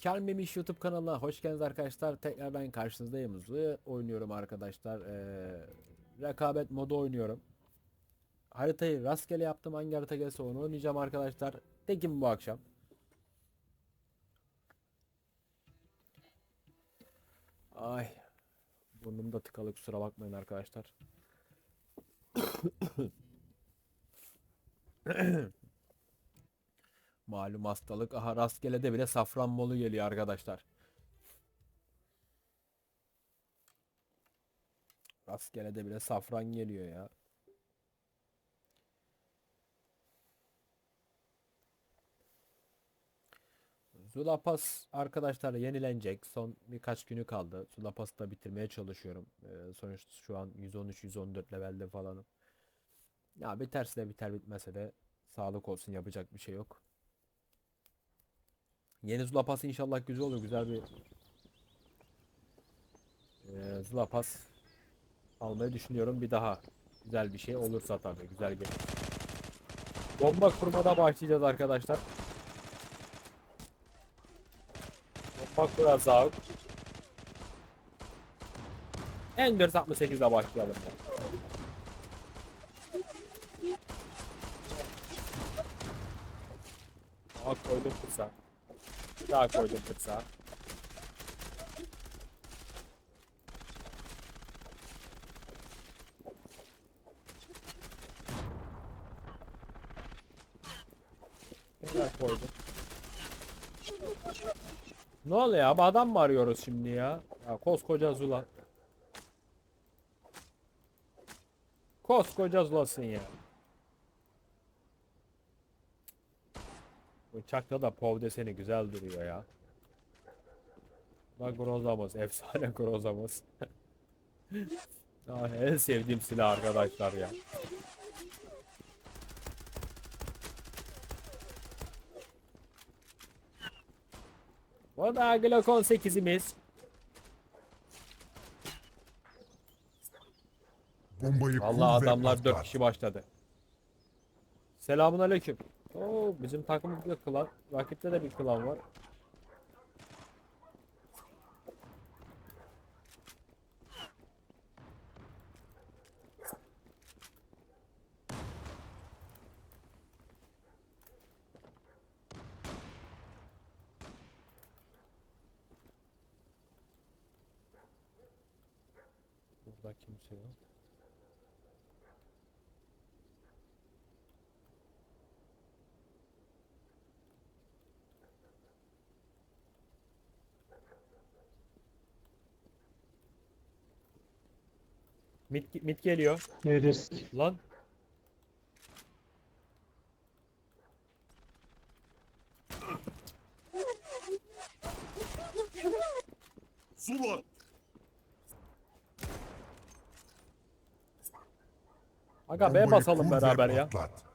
Kelmemiş YouTube kanalına hoş geldiniz arkadaşlar. Tekrar ben karşınızdayım. Hızlı oynuyorum arkadaşlar. Ee, rekabet modu oynuyorum. Haritayı rastgele yaptım. Hangi harita gelse onu oynayacağım arkadaşlar. Tekim bu akşam. Ay. Burnum da tıkalı kusura bakmayın arkadaşlar. Malum hastalık. Aha rastgelede bile safranbolu geliyor arkadaşlar. Rastgelede bile safran geliyor ya. Zulapas arkadaşlar yenilenecek. Son birkaç günü kaldı. Zulapas'ı da bitirmeye çalışıyorum. Ee, sonuçta şu an 113-114 levelde falanım. Ya biterse de biter bitmese de sağlık olsun yapacak bir şey yok. Yeni Zulapas inşallah güzel olur. Güzel bir ee, Zulapas almayı düşünüyorum. Bir daha güzel bir şey olursa tabii. Güzel gelir. Bomba kurmada başlayacağız arkadaşlar. Bomba kuracağız. En 468'e başlayalım. Daha koydum kısa. Daha koydum. Tekrar koydum. Ne oluyor abi adam mı arıyoruz şimdi ya? Ya koskoca Zula. Koskoca Zula'sın ya. Bıçakta da pov deseni güzel duruyor ya. Bak Grozamız, efsane Grozamız. ya en sevdiğim silah arkadaşlar ya. Bu da Glock 18'imiz. Bombayı Vallahi adamlar 4 patlat. kişi başladı. Selamun aleyküm. Oo, bizim takımda klan. Rakipte de bir klan var. Burada kimse yok. Mit, mit geliyor. Neredesin? Lan. Zula Aga B basalım beraber ya. patlat.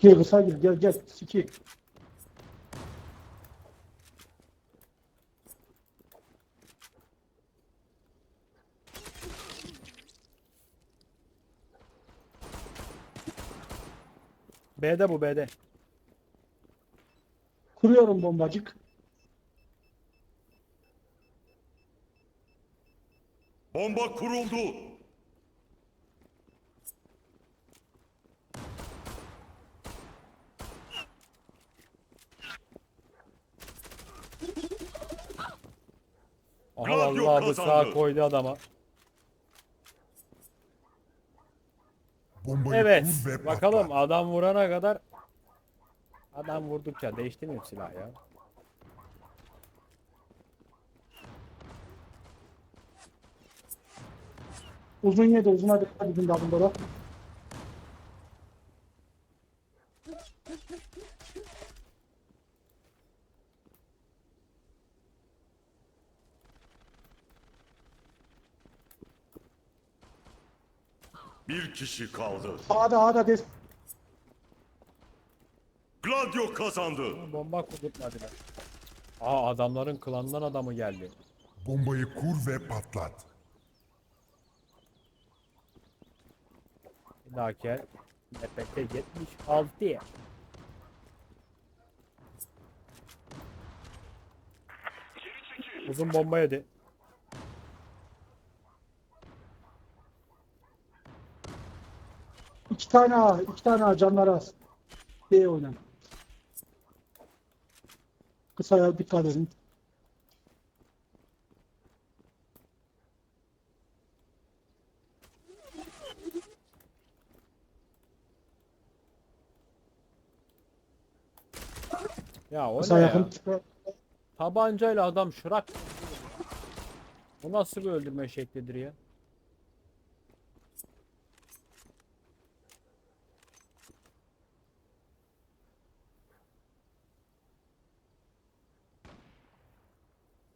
Gel kısa gel gel gel. Siki. B'de bu B'de. Kuruyorum bombacık. Bomba kuruldu. Aha Gladio vallahi bu sağ kazandı. koydu adama. Bombayı Evet. kur ve Bakalım patlat. adam vurana kadar adam vurdukça değiştirmiyor silah ya. Uzun yedi uzuna dikkat edin de bunlara. Bir kişi kaldı. A'da A'da des. Gladio kazandı. Bomba kudurtmadılar. Aa adamların klandan adamı geldi. Bombayı kur ve patlat. Bir dahaki el NPT 76. Uzun bomba yedi. İki tane A, iki tane A canları az. B oynan. Kısaya dikkat edin. Ya o Kısa ne ya? yakın. Tabancayla adam şırak. Bu nasıl bir öldürme şeklidir ya?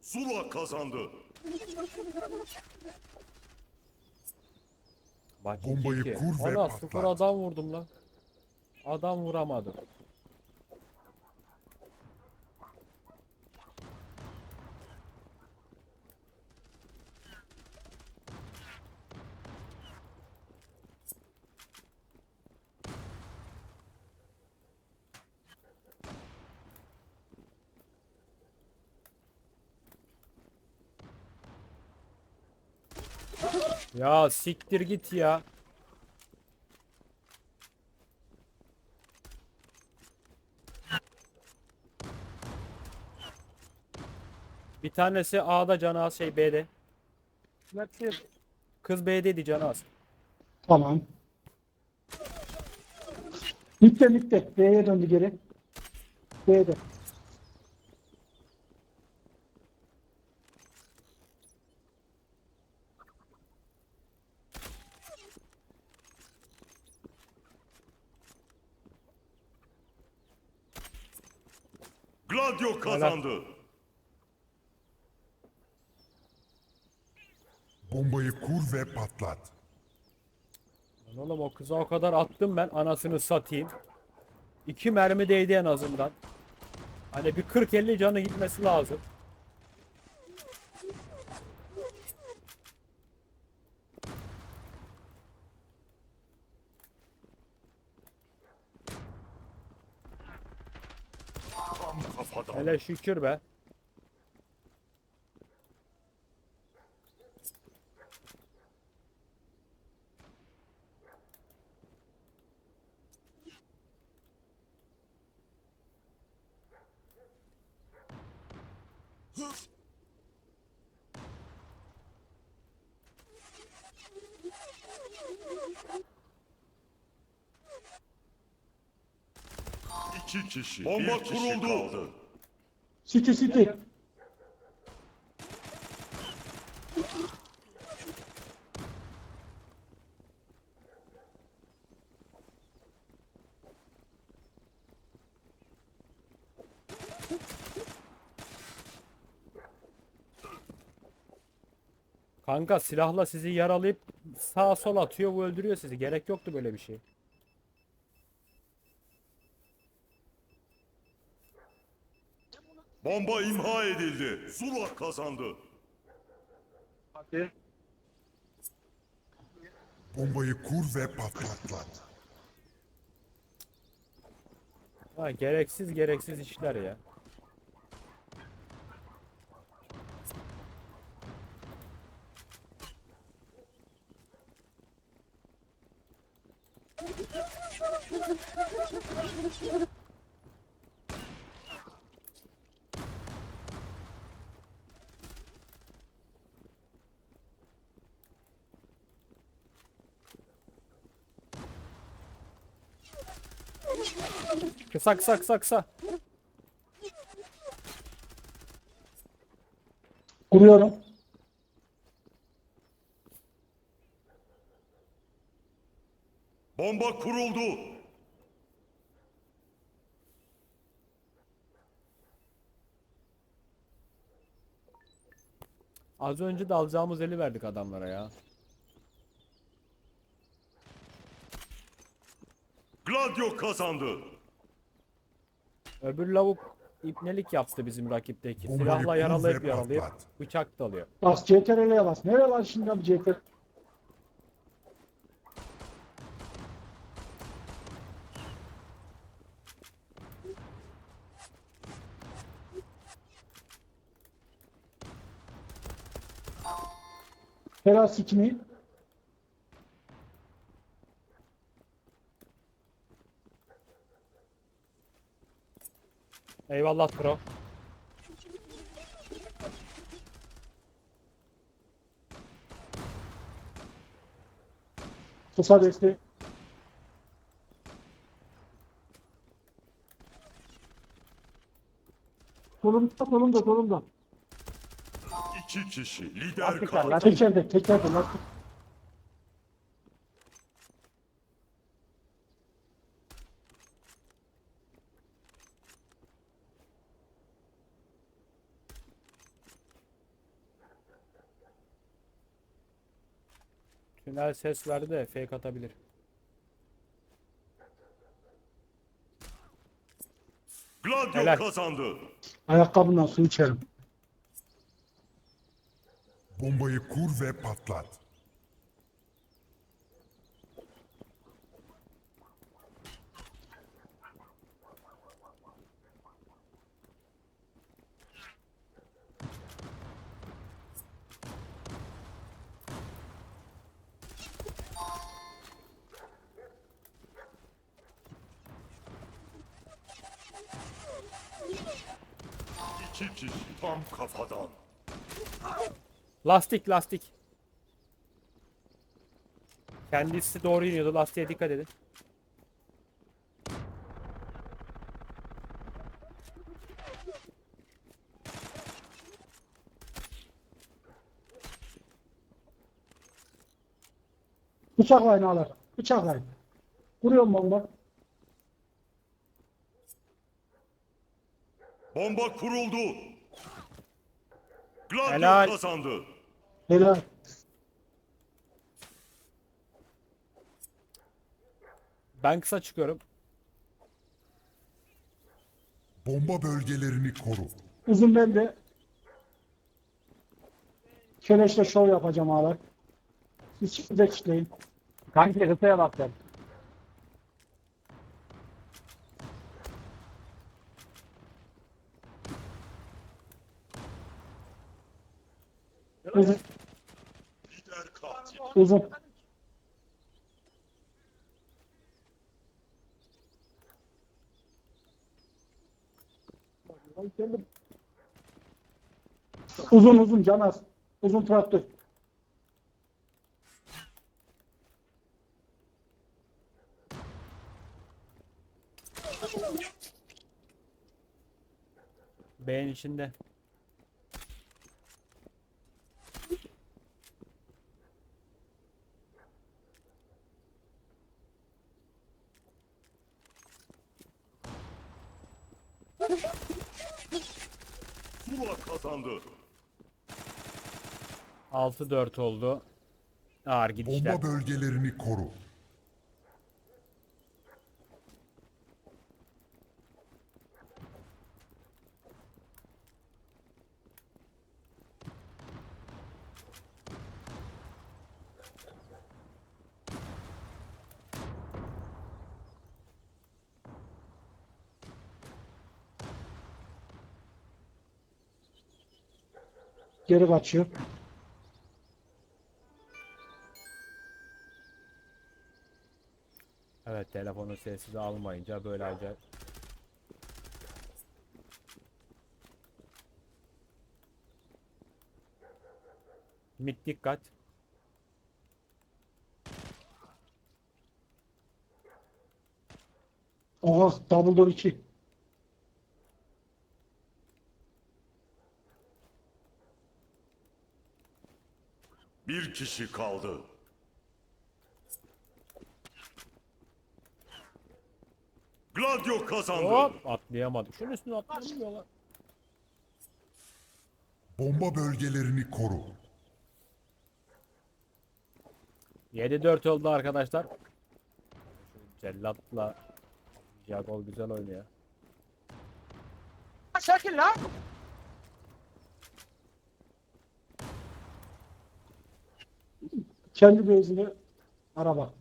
Zula kazandı. Bak Bombayı iki. kur ve Ana patlat. sıfır adam vurdum lan. Adam vuramadım. Ya siktir git ya. Bir tanesi A'da canı az şey B'de. Kız B'deydi canı az. Tamam. Mitte mitte. B'ye döndü geri. B'de. Gladio kazandı. Bombayı kur ve patlat. Lan oğlum o kıza o kadar attım ben anasını satayım. İki mermi değdi en azından. Hani bir 40-50 canı gitmesi lazım. Tam kafadan. Hele şükür be. İki kişi. Bomba bir kişi kuruldu. kaldı. City City. Kanka silahla sizi yaralayıp sağa sola atıyor bu öldürüyor sizi. Gerek yoktu böyle bir şey. Bomba imha edildi. Zula kazandı. Bombayı kur ve patlat. Ha, gereksiz gereksiz işler ya. Kısa kısa kısa kısa. Kuruyorum. Bomba kuruldu. Az önce de alacağımız eli verdik adamlara ya. Gladio kazandı. Öbür lavuk ipnelik yaptı bizim rakipteki. Silahla yaralayıp yaralayıp bıçak dalıyor. Bas CTRL'ye bas. Nereye lan şimdi bu CTRL? Helal sikini. Eyvallah bro. Kısa desteği. Solumda solumda solumda. İki kişi. Lider kaldı. lastik. Tekerde tekerde lastik. Tünel ses verdi de fake atabilir. Gladio Helal. kazandı. Ayakkabından su içerim. Bombayı kur ve patlat. Kişi. Tam kafadan. Lastik lastik. Kendisi doğru iniyordu. Lastiğe dikkat edin. Bıçaklayın ağlar. Bıçaklayın. Vuruyorum bomba. Bomba kuruldu. Gladio Helal. kazandı. Helal. Ben kısa çıkıyorum. Bomba bölgelerini koru. Uzun bende. Keleşle şov yapacağım ağlar. Siz şimdi de kitleyin. Kanki kısaya bak sen. Uzun. Uzun uzun can az. Uzun traktör. B'nin içinde. Zula kazandı. 6-4 oldu. Ağır gidişler. Bomba bölgelerini koru. Geri kaçıyor. Sessize almayınca böyle acayip. Mid dikkat. Oha double door 2. Bir kişi kaldı. Gladio kazandı. Hop atlayamadım. Şunun üstüne atlayamıyorlar. Bomba bölgelerini koru. 7-4 oldu arkadaşlar. Şu Cellat'la Jagol güzel oynuyor. Şakir lan. Kendi bezine araba.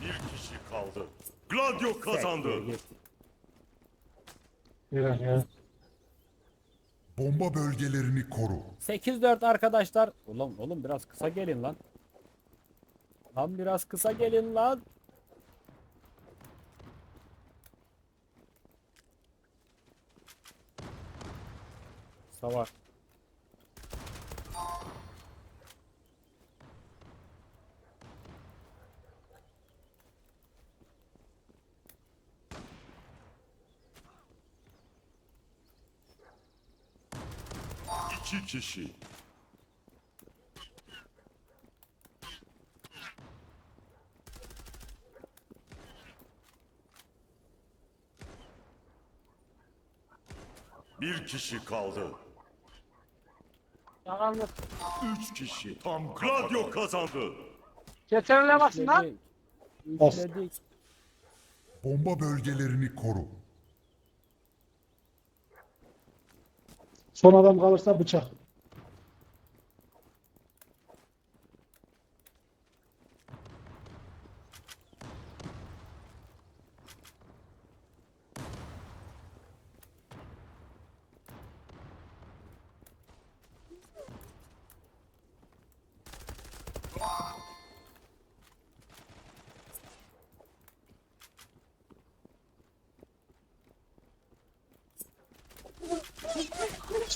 Bir kişi kaldı. Gladio kazandı. Helal ya. Bomba bölgelerini koru. 8-4 arkadaşlar. Ulan oğlum biraz kısa gelin lan. Lan biraz kısa gelin lan. Savar. İki kişi. Bir kişi kaldı. Yalanlık. Üç kişi. Tam Gladio kazandı. Çetenle basın lan. Bas. Bomba bölgelerini koru. Son adam kalırsa bıçak.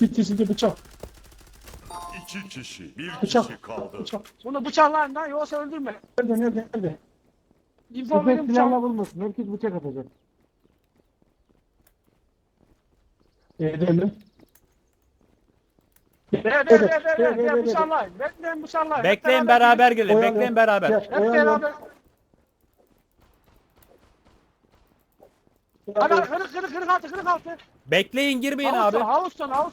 Ciddi bıçak. İki kişi. Bir Bıçak. kişi kaldı. Bıçak. Bunu bıçaklayın lan yoksa öldürme. Nerede nerede nerede? İnfo Köpek verin silahla bıçak. bulmasın. Herkes bıçak atacak. Evde mi? Ver ver ver ver ver. Bekleyin bıçaklayın. Hep Bekleyin beraber gelin. Bekleyin beraber. Gel, Hep beraber. Kırık kırık kırık altı kırık altı. Bekleyin girmeyin abi. son havuz son havuz.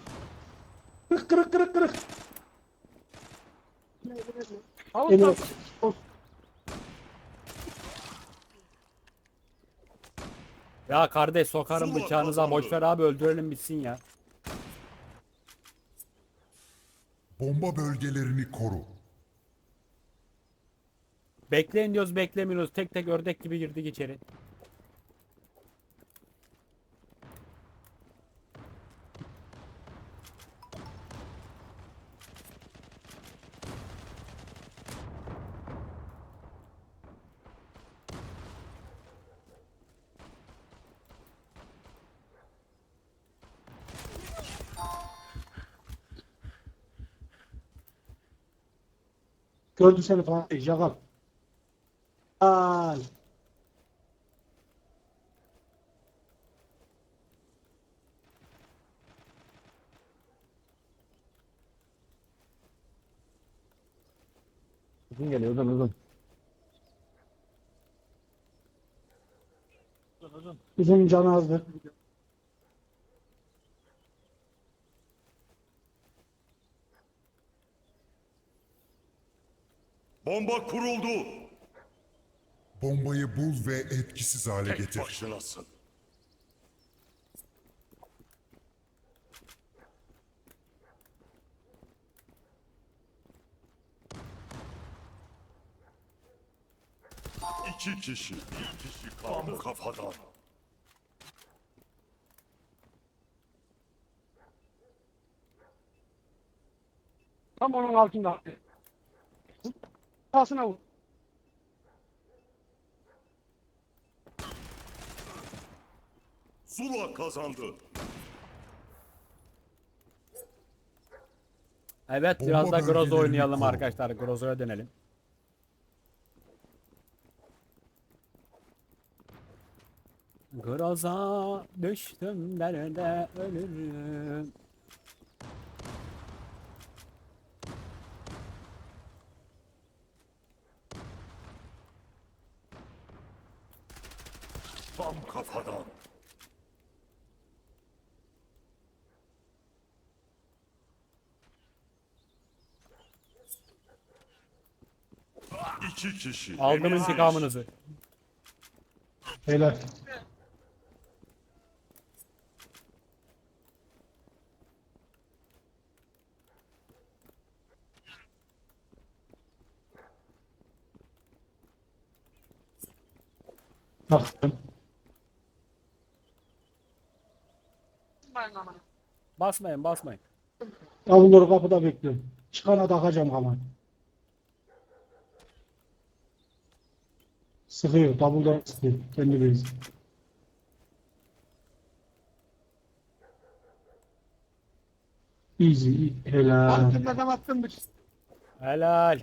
Kırık kırık kırık kırık. Havuz son. Evet. Ya kardeş sokarım bıçağınıza. kazandı. Boş ver abi öldürelim bitsin ya. Bomba bölgelerini koru. Bekleyin diyoruz beklemiyoruz. Tek tek ördek gibi girdik içeri. Gördü seni falan. Yakal. Al. Uzun geliyor uzun uzun. Uzun canı azdı. Bomba kuruldu. Bombayı bul ve etkisiz hale Tek getir. başınasın. İki kişi. Bir kişi kaldı. Tam kafadan. Tam onun altında. Kafasına vur. Zula kazandı. Evet Bomba biraz da Groza bölgelerini oynayalım koru. arkadaşlar. Groza'ya dönelim. Groza düştüm nerede ölürüm. Tam kafadan. İki kişi. Aldım Temizlemiş. intikamınızı. Helal. Baktım. Basmayın basmayın. Davulları kapıda bekliyorum. Çıkana takacağım hemen. Sıkıyor. Davulda sıkıyor. Kendi bezi. Easy. Helal. Attım bir. Helal.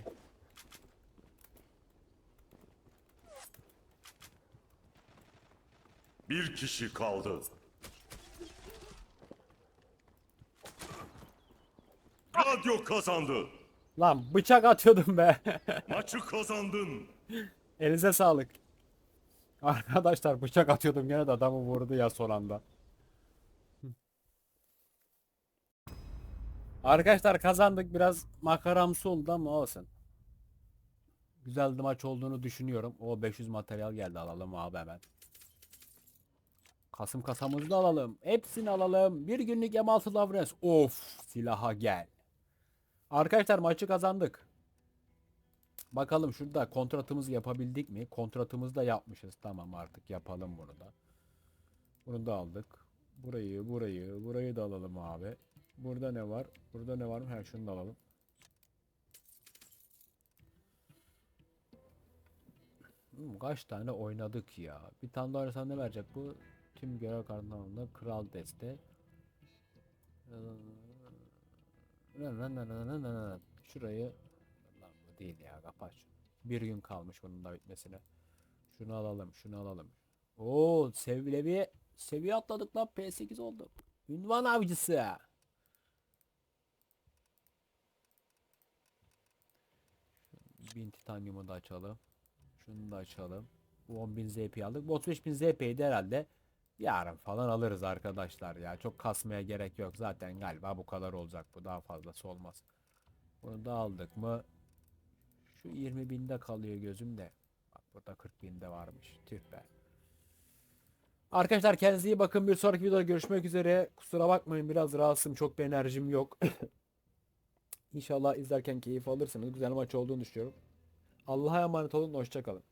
Bir kişi kaldı. Radyo kazandı. Lan bıçak atıyordum be. Maçı kazandın. Elinize sağlık. Arkadaşlar bıçak atıyordum gene de adamı vurdu ya son anda. Arkadaşlar kazandık biraz makaramsı oldu ama olsun. Güzel bir maç olduğunu düşünüyorum. O 500 materyal geldi alalım abi hemen. Kasım kasamızı da alalım. Hepsini alalım. Bir günlük M6 Lavrens. Of silaha gel. Arkadaşlar maçı kazandık. Bakalım şurada kontratımızı yapabildik mi? Kontratımızı da yapmışız. Tamam artık yapalım bunu da. Bunu da aldık. Burayı, burayı, burayı da alalım abi. Burada ne var? Burada ne var mı? Her şunu da alalım. Hmm, kaç tane oynadık ya. Bir tane daha oynasam ne verecek bu? Tüm görev kartlarında kral deste. Şurayı değil ya kapat. Bir gün kalmış bunun da bitmesine. Şunu alalım, şunu alalım. Oo, seviye seviye atladık lan P8 oldu. Ünvan avcısı. Bin titanyumu da açalım. Şunu da açalım. Bu 10.000 ZP aldık. Bu 35.000 ZP'yi de herhalde yarın falan alırız arkadaşlar ya. Çok kasmaya gerek yok. Zaten galiba bu kadar olacak bu. Daha fazlası olmaz. Bunu da aldık mı? Şu 20 binde kalıyor gözümde. Bak burada 40 binde varmış. Tüh be. Arkadaşlar kendinize iyi bakın. Bir sonraki videoda görüşmek üzere. Kusura bakmayın biraz rahatsızım. Çok bir enerjim yok. İnşallah izlerken keyif alırsınız. Güzel maç olduğunu düşünüyorum. Allah'a emanet olun. Hoşçakalın.